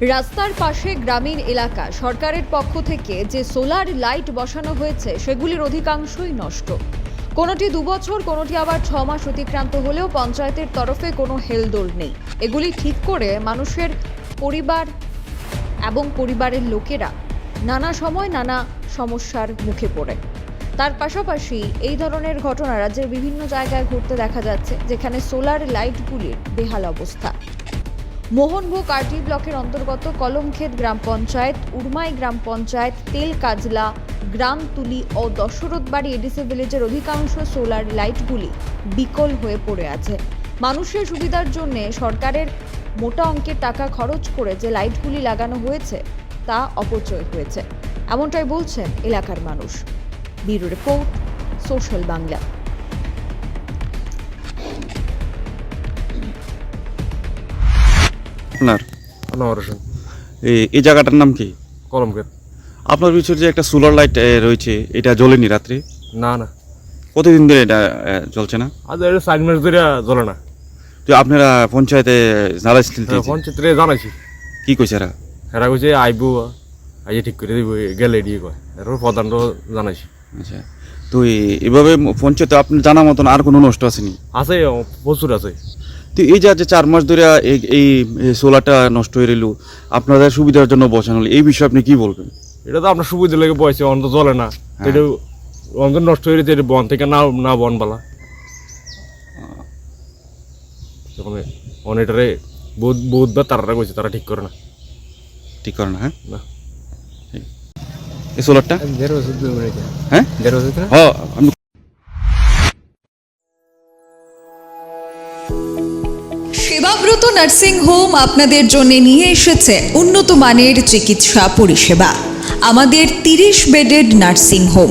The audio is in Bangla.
রাস্তার পাশে গ্রামীণ এলাকা। সরকারের পক্ষ থেকে যে সোলার লাইট বসানো হয়েছে, সেগুলির অধিকাংশই নষ্ট। কোনোটি দু বছর কোনোটি আবার ছ মাস অতিক্রান্ত হলেও পঞ্চায়েতের তরফে কোনো হেলদোল নেই। এগুলি ঠিক করে মানুষের পরিবার এবং পরিবারের লোকেরা নানা সময় নানা সমস্যার মুখে পড়ে। তার পাশাপাশি এই ধরনের ঘটনা রাজ্যের বিভিন্ন জায়গায় ঘুরতে দেখা যাচ্ছে, যেখানে সোলার লাইটগুলির বেহাল অবস্থা। মোহনভোগ আরটি ব্লকের অন্তর্গত কলমক্ষেত গ্রাম পঞ্চায়েত উড়মাই গ্রাম পঞ্চায়েত, তেল কাজলা গ্রামতুলি ও দশরথবাড়ি এডিসি ভিলেজের অধিকাংশ সোলার লাইটগুলি বিকল হয়ে পড়ে আছে। মানুষের সুবিধার জন্য সরকারের মোটা অঙ্কের টাকা খরচ করে যে লাইটগুলি লাগানো হয়েছে, তা অপচয় হয়েছে। এমনটাই বলছেন এলাকার মানুষ। Bureau report, social Bangla. আপনার? আনোয়ার হোসেন এই- এই জায়গাটার নাম কি? কলমকের আপনার পিছনে যে একটা সোলার লাইট রয়েছে এটা জ্বলেনি রাত্রে? না না। কতদিন ধরে এটা জ্বলছে না? আজ এটা চার মাস ধরে জ্বলে না। তো আপনারা পঞ্চায়েতে জানাইছিলেন হ্যাঁ, পঞ্চায়েত জানাইছি। কি কইছে এরা? এরা কইছে আইব আইয়ে ঠিক করে দিব গেলে দিয়ে কয়। এরপর প্রধানও জানাইছি। আচ্ছা। তো এভাবে পঞ্চায়েতে আপনার জানা মতন আর কোনো নষ্ট আসেনি? আছে প্রচুর আছে। তো এই যে যে চার মাস ধরে এই এই সোলারটা নষ্ট হয়ে রইল আপনাদের সুবিধার জন্য বসানো হলো এই বিষয়ে আপনি কি বলবেন? এটা তো আপনার সুবিধা লেগে বয়সে অন্ত জ্বলে না। এটা অন্ত নষ্ট হয়ে গেছে এটা বন থেকে না না বন বালা অনেকটারে বহুত বহুতবার তারা কইছে তারা ঠিক করে না। ঠিক করে না হ্যাঁ? না। এই সোলারটা দেড় বছর হ্যাঁ? দেড় বছর হ্যাঁ আপনি সেবাব্রত নার্সিং হোম আপনাদের জন্য নিয়ে এসেছে উন্নত মানের চিকিৎসা পরিষেবা। আমাদের তিরিশ বেডেড নার্সিং হোম।